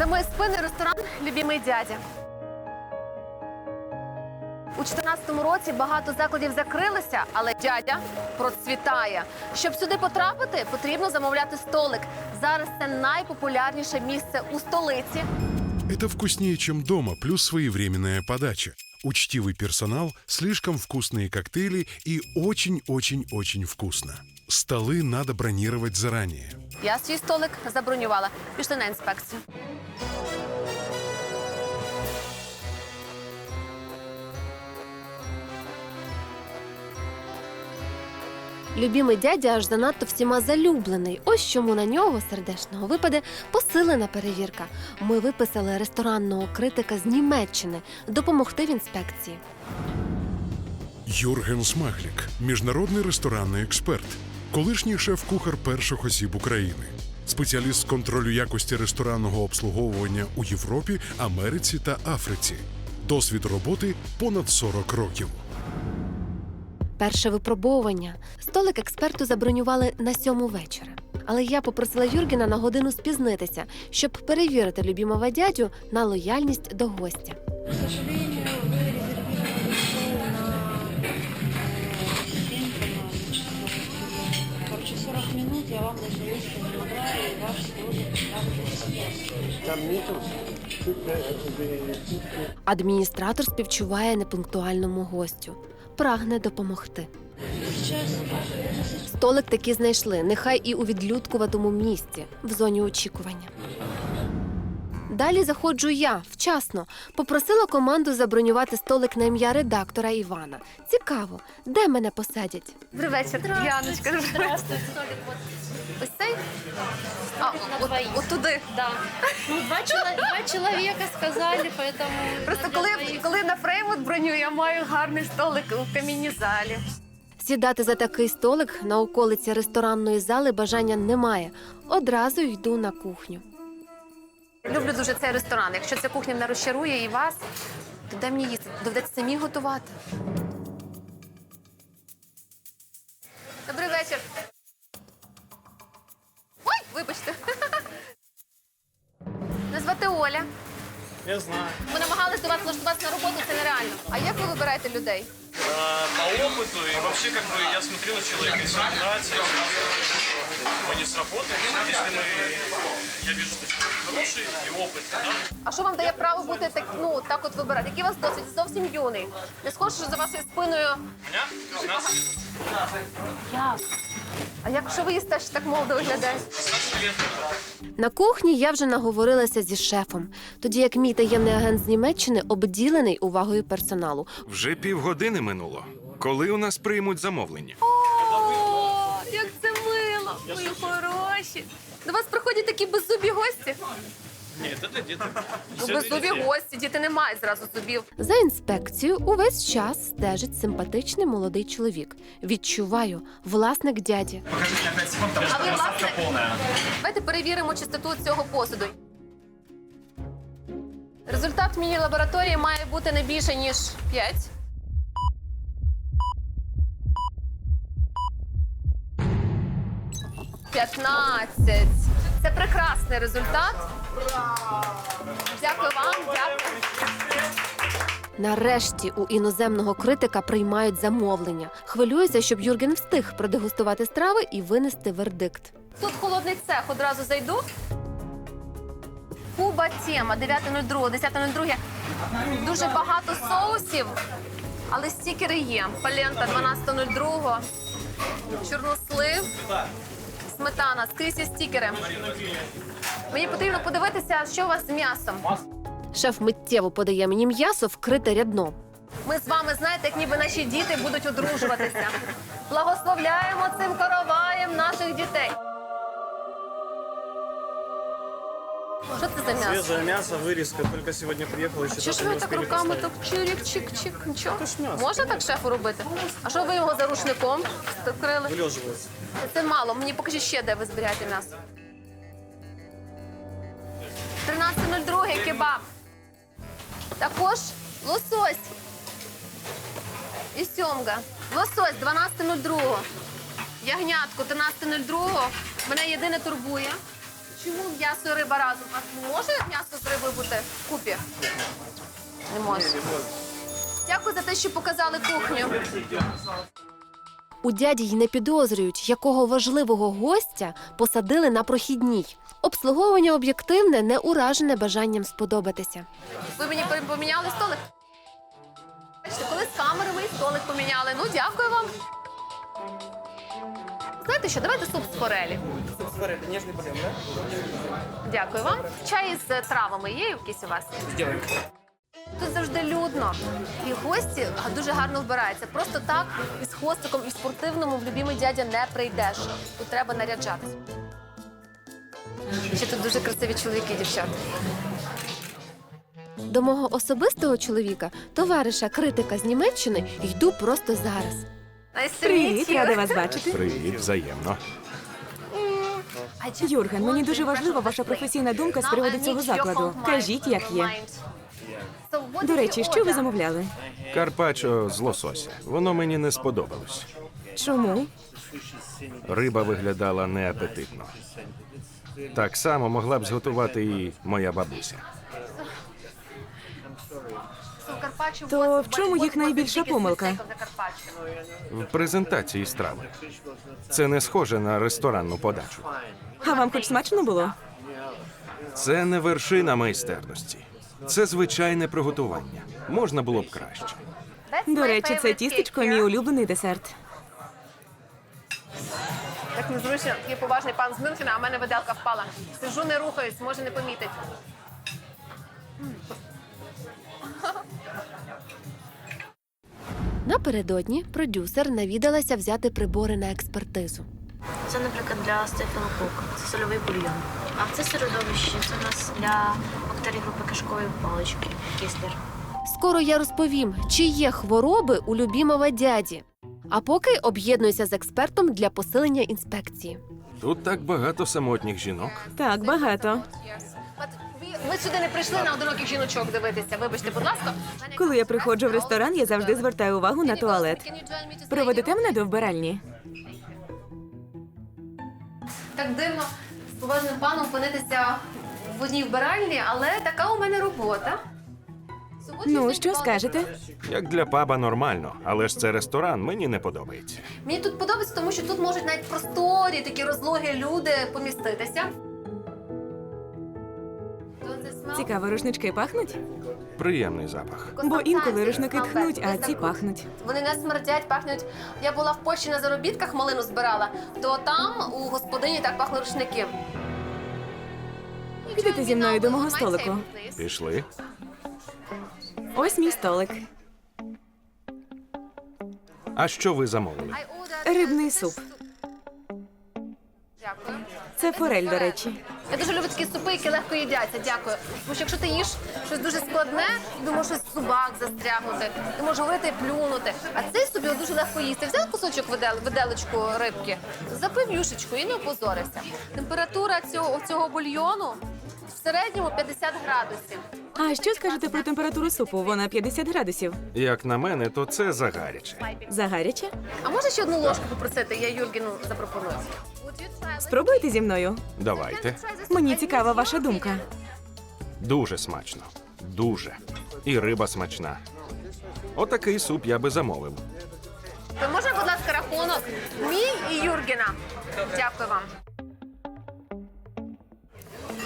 За моєю спиною ресторан Любімий дядя. У 2014 році багато закладів закрилися, але дядя процвітає. Щоб сюди потрапити, потрібно замовляти столик. Зараз це найпопулярніше місце у столиці. Это вкуснее, чем дома, плюс своевременная подача. Учтивый персонал, слишком вкусные коктейли и очень-очень-очень вкусно. Столы надо бронировать заранее. Я свій столик забронювала. Пішли на інспекцію. Любімий дядя аж занадто всіма залюблений. Ось чому на нього сердечного випаде посилена перевірка. Ми виписали ресторанного критика з Німеччини допомогти в інспекції. Юрген Смаглік, міжнародний ресторанний експерт, колишній шеф-кухар перших осіб України, спеціаліст з контролю якості ресторанного обслуговування у Європі, Америці та Африці. Досвід роботи понад 40 років. Перше випробовування. Столик експерту забронювали на сьому вечора. Але я попросила Юргена на годину спізнитися, щоб перевірити любімого дядю на лояльність до гостя. Вам даже место не могла, и вам столик также Там нету тут, э, э, Адміністратор співчуває непунктуальному гостю, прагне допомогти. Столик таки знайшли, нехай і у відлюдкуватому місці, в зоні очікування. Далі заходжу я вчасно. Попросила команду забронювати столик на ім'я редактора Івана. Цікаво, де мене посадять? Добрий вечір, Яночка. Ось цей? А, от, от туди. Да. Ну, два, чело- два человека сказали, поэтому... Просто коли, двоих. коли на Фреймут броню, я маю гарний столик у камінній залі. Сідати за такий столик на околиці ресторанної зали бажання немає. Одразу йду на кухню. Люблю дуже цей ресторан. Якщо ця кухня не розчарує і вас, то де мені їсти? Доведеться самі готувати. Добрий вечір. Ой, вибачте. Мене звати Оля. Я знаю. Ми намагалися до вас влаштуватися на роботу, це нереально. А як ви вибираєте людей? А, по опыту и вообще как бы я смотрю на человека, если ему нравится, если мы не сработаем, если мы, я вижу, хороший и опытный, да, А що вам дає право бути так, ну, так от вибирати? Який у вас досвід? Зовсім юний. Не схоже, що за вашою спиною. у меня 17, А якщо ви їсте, що так молодо виглядає? На кухні я вже наговорилася зі шефом, тоді як мій таємний агент з Німеччини обділений увагою персоналу. Вже півгодини минуло. Коли у нас приймуть замовлення? О, як це мило! Мої хороші! До вас приходять такі беззубі гості. Нет, это где-то Ну, беззубі гості, діти не мають зразу зубів. За інспекцію увесь час стежить симпатичний молодий чоловік. Відчуваю, власник дяді. А ви власник? Давайте перевіримо чистоту цього посуду. Результат міні-лабораторії має бути не більше, ніж 5. П'ятнадцять. Це прекрасний результат. Дякую вам, дякую. Нарешті у іноземного критика приймають замовлення. Хвилююся, щоб Юрген встиг продегустувати страви і винести вердикт. Тут холодний цех, одразу зайду. Куба тема 9.02, 10.02. Дуже багато соусів, але стікери є. Палента 12.02, чорнослив, сметана, скрізь стікери. Мені потрібно подивитися, що у вас з м'ясом. Шеф миттєво подає мені м'ясо вкрите рядно. Ми з вами знаєте, як ніби наші діти будуть одружуватися. Благословляємо цим короваєм наших дітей. Що це за м'ясо? Свежее мясо, вырезка. Только сегодня приехала, еще Чи ж даже ви так успели руками поставить. так чирік-чик-чик? Нічого? Це ж м'ясо. Можна так шефу робити? А що ви його за рушником вкрили? Вылеживается. Це мало. Мені покажіть ще, де ви зберігаєте м'ясо. 13.02 кебаб. Також лосось. І сьомга. Лосось 12.02. Ягнятку 13.02. Мене єдине турбує, Чому м'ясо і риба разом? А може м'ясо з рибою бути вкупі? Не може. Дякую за те, що показали кухню. У дяді й не підозрюють, якого важливого гостя посадили на прохідній. Обслуговування об'єктивне, не уражене бажанням сподобатися. Ви мені пом- поміняли столик? Бачите, коли з камерами столик поміняли. Ну, дякую вам. Знаєте що, давайте суп з форелі. Смотри, это нежный подъем, да? Дякую вам. Чай з е, травами є якийсь у вас? Сделаем. Тут завжди людно. І гості а, дуже гарно вбираються. Просто так із хвостиком і в спортивному в любимий дядя не прийдеш. Тут треба наряджатися. Ще тут дуже красиві чоловіки, дівчата. До мого особистого чоловіка, товариша критика з Німеччини, йду просто зараз. Привіт, рада вас бачити. Привіт, взаємно. Юрген, мені дуже важлива ваша професійна думка з приводу цього закладу. Кажіть, як є. До речі, що ви замовляли? Карпаччо з лосося. Воно мені не сподобалось. Чому? Риба виглядала неапетитно. Так само могла б зготувати і моя бабуся. То в чому їх найбільша помилка? В презентації страви. Це не схоже на ресторанну подачу. А вам хоч смачно було? Це не вершина майстерності. Це звичайне приготування. Можна було б краще. До речі, це тістечко мій улюблений десерт. Так незручно, такий поважний пан з Мюнхена, а в мене виделка впала. Сижу, не рухаюсь, може не помітить. Напередодні продюсер навідалася взяти прибори на експертизу. Це, наприклад, для Стефана Кука. Це сольовий бульйон. А це середовище це у нас для бактерій групи кишкової палички. Кістер. Скоро я розповім, чи є хвороби у любімого дяді. А поки об'єднуюся з експертом для посилення інспекції. Тут так багато самотніх жінок. Так, багато. Ми сюди не прийшли на одиноких жіночок дивитися. Вибачте, будь ласка. Коли я приходжу в ресторан, я завжди звертаю увагу на туалет. Проведете мене до вбиральні? Так дивно з поважним паном опинитися в одній вбиральні, але така у мене робота. Ну, що скажете? Як для паба нормально, але ж це ресторан, мені не подобається. Мені тут подобається, тому що тут можуть навіть просторі, такі розлогі люди поміститися. Цікаво, рушнички пахнуть? Приємний запах. Бо інколи рушники тхнуть, а ці пахнуть. Вони не смердять, пахнуть. Я була в Польщі на заробітках, малину збирала, то там у господині так пахли рушники. Підете зі мною до мого столику. Пішли. Ось мій столик. А що ви замовили? Рибний суп. Це форель, до речі. Я дуже люблю такі супи, які легко їдяться. Дякую. Тому що якщо ти їш щось дуже складне, ти можеш щось в зубах застрягнути, ти можеш говорити і плюнути. А цей собі дуже легко їсти. Взяв кусочок видел- виделочку рибки, запив юшечку і не опозорився. Температура цього, цього бульйону в середньому 50 градусів. А що скажете про температуру супу? Вона 50 градусів. Як на мене, то це загаряче. Загаряче? А може ще одну ложку попросити? Я Юргіну запропоную. Спробуйте зі мною. Давайте. Мені цікава ваша думка. Дуже смачно. Дуже. І риба смачна. Отакий суп я би замовив. То можна, будь ласка, рахунок мій і Юргіна. Дякую вам.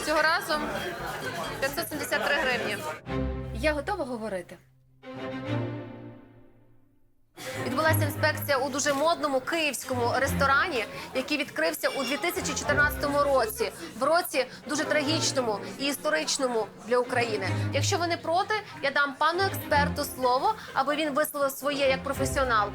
Цього разу 573 гривні. Я готова говорити. Відбулася інспекція у дуже модному київському ресторані, який відкрився у 2014 році, в році дуже трагічному і історичному для України. Якщо ви не проти, я дам пану експерту слово, аби він висловив своє як професіонал.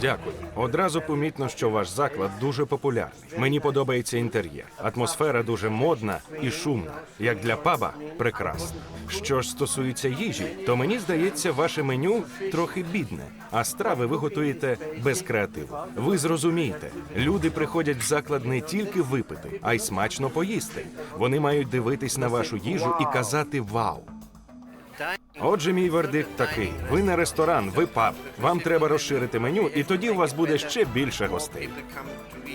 Дякую. Одразу помітно, що ваш заклад дуже популярний. Мені подобається інтер'єр. Атмосфера дуже модна і шумна. Як для паба, прекрасно. Що ж стосується їжі, то мені здається, ваше меню трохи бідне, а страви ви готуєте без креативу. Ви зрозумієте, люди приходять в заклад не тільки випити, а й смачно поїсти. Вони мають дивитись на вашу їжу і казати вау. Отже, мій вердикт такий: ви не ресторан, ви паб. Вам треба розширити меню, і тоді у вас буде ще більше гостей.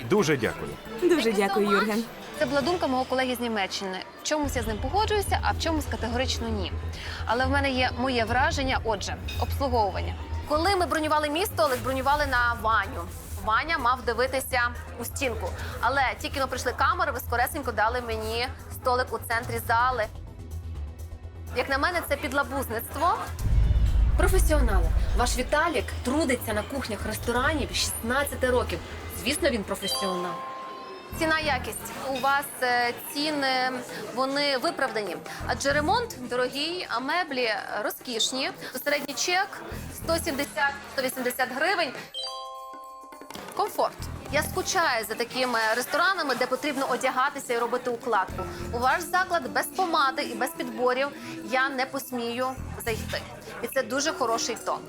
Дуже дякую. Дуже дякую, Юрген. Це була думка мого колеги з Німеччини. В чомусь я з ним погоджуюся, а в чомусь категорично ні. Але в мене є моє враження. Отже, обслуговування. Коли ми бронювали мій столик, бронювали на Ваню. Ваня мав дивитися у стінку. Але тільки но прийшли камери, ви скоресенько дали мені столик у центрі зали. Як на мене, це підлабузництво. Професіонали. Ваш Віталік трудиться на кухнях ресторанів 16 років. Звісно, він професіонал. Ціна якість. У вас е, ціни вони виправдані. Адже ремонт дорогий, а меблі розкішні. Середній чек 170-180 гривень. Комфорт. Я скучаю за такими ресторанами, де потрібно одягатися і робити укладку. У ваш заклад без помади і без підборів я не посмію зайти. І це дуже хороший тон.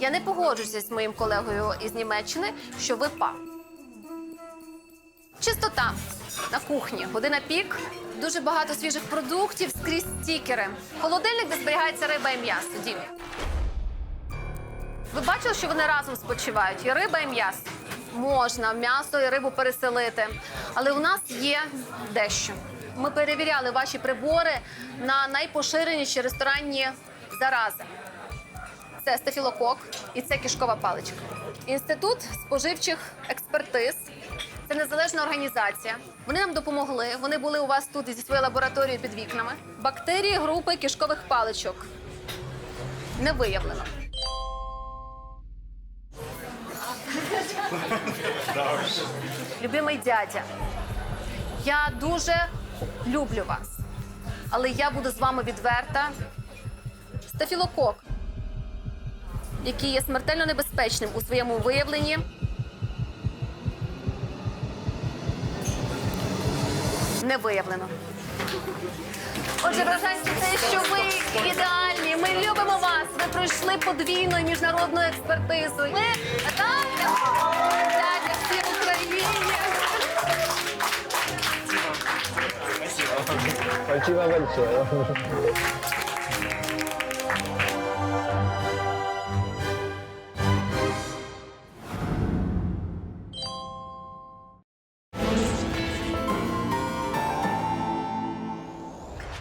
Я не погоджуся з моїм колегою із Німеччини, що ви па. Чистота на кухні, година пік, дуже багато свіжих продуктів, скрізь стікери. Холодильник, де зберігається риба і м'ясо. Дім. Ви бачили, що вони разом спочивають? І риба, і м'ясо. Можна м'ясо і рибу переселити. Але у нас є дещо. Ми перевіряли ваші прибори на найпоширеніші ресторанні зарази. Це стафілокок і це кишкова паличка. Інститут споживчих експертиз. Це незалежна організація. Вони нам допомогли. Вони були у вас тут зі своєю лабораторією під вікнами. Бактерії групи кишкових паличок не виявлено. Любимий дядя, я дуже люблю вас, але я буду з вами відверта. Стафілокок, який є смертельно небезпечним у своєму виявленні. Не виявлено. Отже, вражається те, що ви ідеальні. Ми любимо вас. Ви пройшли подвійну міжнародну експертизу. Ми Наталя, дядя всі в Україні. Спасибо большое.